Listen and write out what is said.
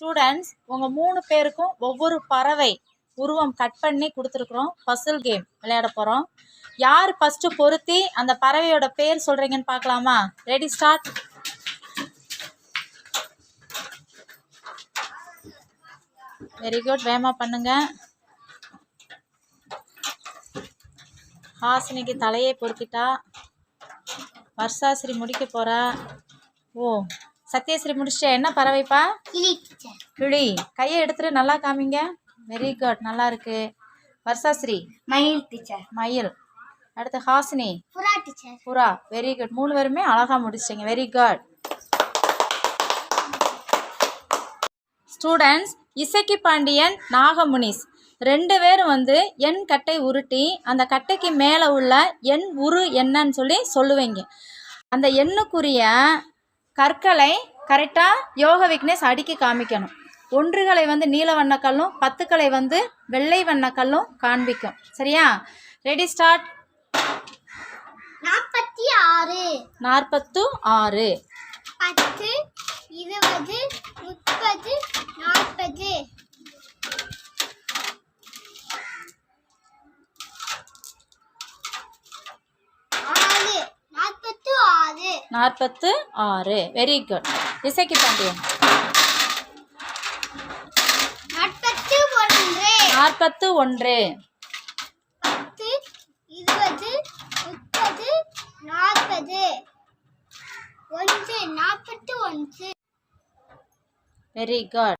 Students உங்கள் மூணு பேருக்கும் ஒவ்வொரு பறவை உருவம் கட் பண்ணி கொடுத்துருக்குறோம். பசில் கேம் விளையாட போகிறோம் யார் ஃபஸ்ட்டு பொருத்தி அந்த பறவையோட பேர் சொல்கிறீங்கன்னு பார்க்கலாமா? ரெடி ஸ்டார்ட் வெரி குட் வேமா பண்ணுங்க. ஹாசினிக்கு தலையை பொருத்திட்டா. வர்ஷாசிரி முடிக்க போகிறா ஓ சத்யஸ்ரீ முடிச்சிட்டா என்ன பறவைப்பா? கிளி கையை எடுத்துட்டு நல்லா காமிங்க. வெரி குட் நல்லா இருக்கு. வர்ஷாஸ்ரீ. மயில் டீச்சர் மயில். அடுத்து ஹாசினி. புறா டீச்சர் புறா. வெரி குட் மூணு பேருமே அழகாக முடிச்சிங்க very good students Isakki Pandiyan நாகமுனிஸ். ரெண்டு பேரும் வந்து எண் கட்டை உருட்டி அந்த கட்டைக்கு மேலே உள்ள எண் உரு என்னன்னு சொல்லி சொல்லுவீங்க. அந்த எண்ணுக்குரிய கற்களை கரெக்டாக யோக விக்னேஷ் அடுக்கி காமிக்கணும். ஒன்றுகளை வந்து நீல வண்ணக்கல்லும் பத்துக்களை வந்து வெள்ளை வண்ணக்கல்லும் காண்பிக்கும். சரியா? ரெடி ஸ்டார்ட் நாற்பத்தி ஆறு. நாற்பத்து ஆறு. பத்து இருபது முப்பது நாற்பது ஆறு நாற்பத்து ஆறு நாற்பத்து ஆறு. வெரி குட் இசைக்கு பாண்டியன் நாற்பத்து ஒன்று. இருபது முப்பது நாற்பது. ஒன்று நாற்பத்து ஒன்று. Very good